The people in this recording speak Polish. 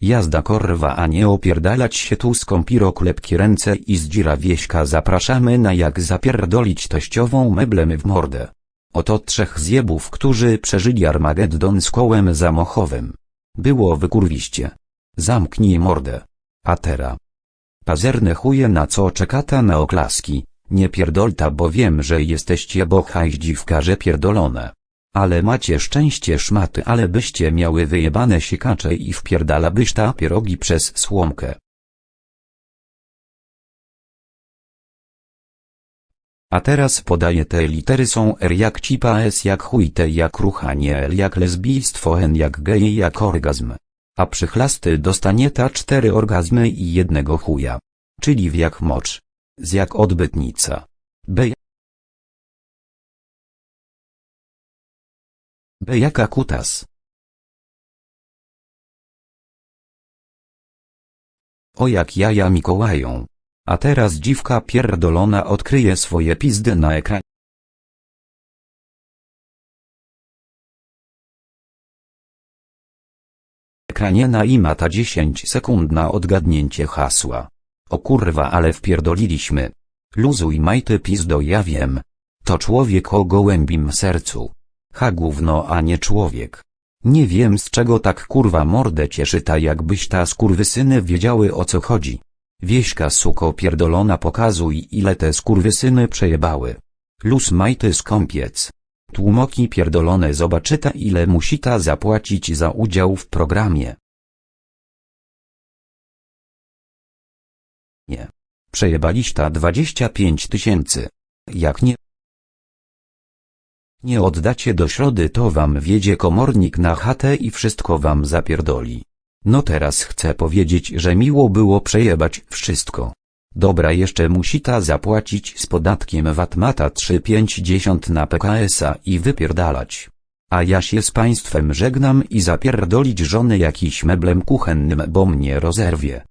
Jazda korwa a nie opierdalać się tu skąpiro klepki ręce i zdzira wieśka zapraszamy na jak zapierdolić teściową meblem w mordę. Oto trzech zjebów, którzy przeżyli Armageddon z kołem zamachowym. Było wykurwiście. Zamknij mordę. A tera. Pazerne chuje na co czekata na oklaski, nie pierdolta bo wiem, że jesteście bochaj dziwkarze pierdolone. Ale macie szczęście szmaty, ale byście miały wyjebane sikacze i wpierdala byś ta pierogi przez słomkę. A teraz podaję te litery są R jak cipa S jak chuj T jak ruchanie L jak lesbijstwo N jak gej jak orgazm. A przychlasty dostanie ta cztery orgazmy i jednego chuja. Czyli w jak mocz. Z jak odbytnica. B B jaka kutas. O jak jaja Mikołają. A teraz dziwka pierdolona odkryje swoje pizdy na ekranie. ekranie na imata 10 sekund na odgadnięcie hasła. O kurwa ale wpierdoliliśmy. Luzuj majty pizdo ja wiem. To człowiek o gołębim sercu. Ha gówno a nie człowiek. Nie wiem z czego tak kurwa mordę cieszy ta jakbyś ta skurwysyny wiedziały o co chodzi. Wieśka suko pierdolona pokazuj ile te skurwysyny przejebały. Luz majty skąpiec. Tłumoki pierdolone zobaczyta ile musi ta zapłacić za udział w programie. Nie. Przejebaliśta 25 tysięcy. Jak nie nie oddacie do środy to wam wiedzie komornik na chatę i wszystko wam zapierdoli. No teraz chcę powiedzieć, że miło było przejebać wszystko. Dobra jeszcze musi ta zapłacić z podatkiem VAT-mata 3,50 na PKS-a i wypierdalać. A ja się z państwem żegnam i zapierdolić żony jakiś meblem kuchennym bo mnie rozerwie.